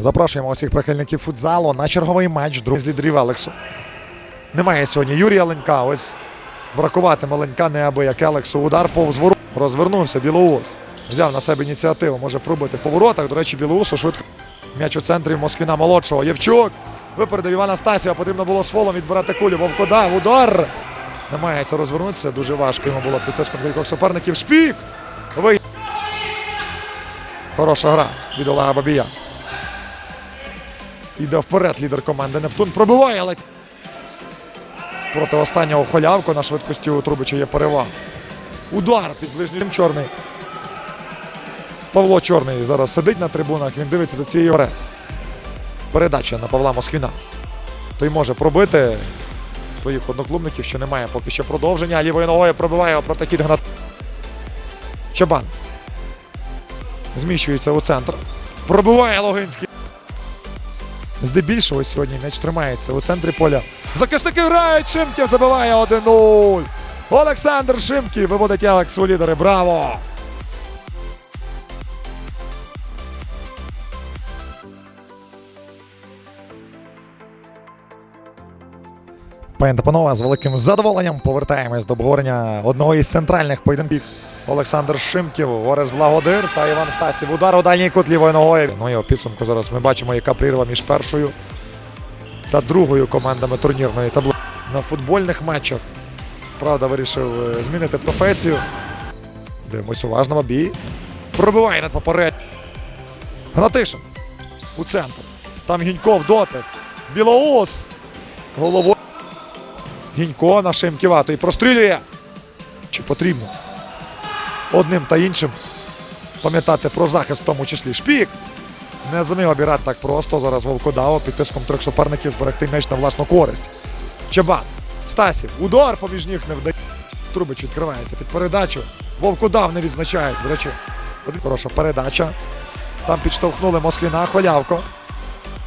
Запрошуємо усіх прихильників футзалу на черговий матч друг з лідерів Елексу. Немає сьогодні Юрія Ленька. Ось бракуватиме Ленька неабияк Елексу. Удар повз ворот. Розвернувся Білоус. Взяв на себе ініціативу, може пробити по воротах. До речі, Білоусу швидко. М'яч у центрі Москвіна молодшого. Євчук. Випередив Івана Стасіва. Потрібно було з фолом відбирати кулю. Вовкода. Удар. Намагається розвернутися. Дуже важко йому було під тиском кількох суперників. Шпік. Ви... Хороша гра від Олега Бабія. Йде вперед лідер команди Нептун. Пробиває, але проти останнього холявку на швидкості у Трубича є перевага. Удар під ближнім чорний. Павло Чорний зараз сидить на трибунах, він дивиться за цією гри. Передача на Павла Москвіна. Той може пробити своїх одноклубників, що немає поки що продовження. Лівою ногою пробиває його проти Кіт Гнат. Чабан. Зміщується у центр. Пробиває Логинський. Здебільшого сьогодні м'яч тримається у центрі поля. Захисники грають. Шимків забиває 1-0. Олександр Шимків виводить Алекс у лідери. Браво! Пані та панове, з великим задоволенням повертаємось до обговорення одного із центральних поєдинків. Олександр Шимків, Орес Благодир та Іван Стасів. Удар у дальній кут лівою ногою. Ну і у підсумку зараз ми бачимо, яка прірва між першою та другою командами турнірної таблиці. На футбольних матчах. Правда, вирішив е, змінити професію. Дивимось уважно Бабій. Пробиває над поперед. Гнатишин. У центр. Там Гіньков дотик. Білоус. Головою. Гінько на Шимківатий прострілює. Чи потрібно одним та іншим пам'ятати про захист, в тому числі шпік. Не зумів обірати так просто. Зараз Вовкодао під тиском трьох суперників зберегти м'яч на власну користь. Чабан. Стасів. Удар поміж ніг не вдає. Трубич відкривається під передачу. Вовкодав не відзначається. До речі, хороша передача. Там підштовхнули Москвіна. Холявко.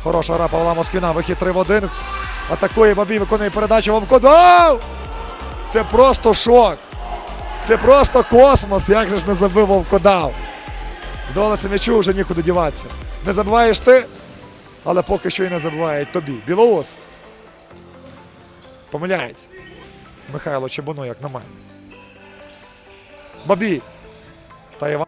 Хороша гра Павла Москвіна. Вихід 3 в 1. Атакує Бабій, виконує передачу Вовкодав! Це просто шок. Це просто космос. Як же ж не забив Вовкодав? Здавалося, м'ячу вже нікуди діватися. Не забуваєш ти, але поки що і не забувають тобі. Білоус. Помиляється. Михайло Чебуно, як на мене. Бабій. Та Іван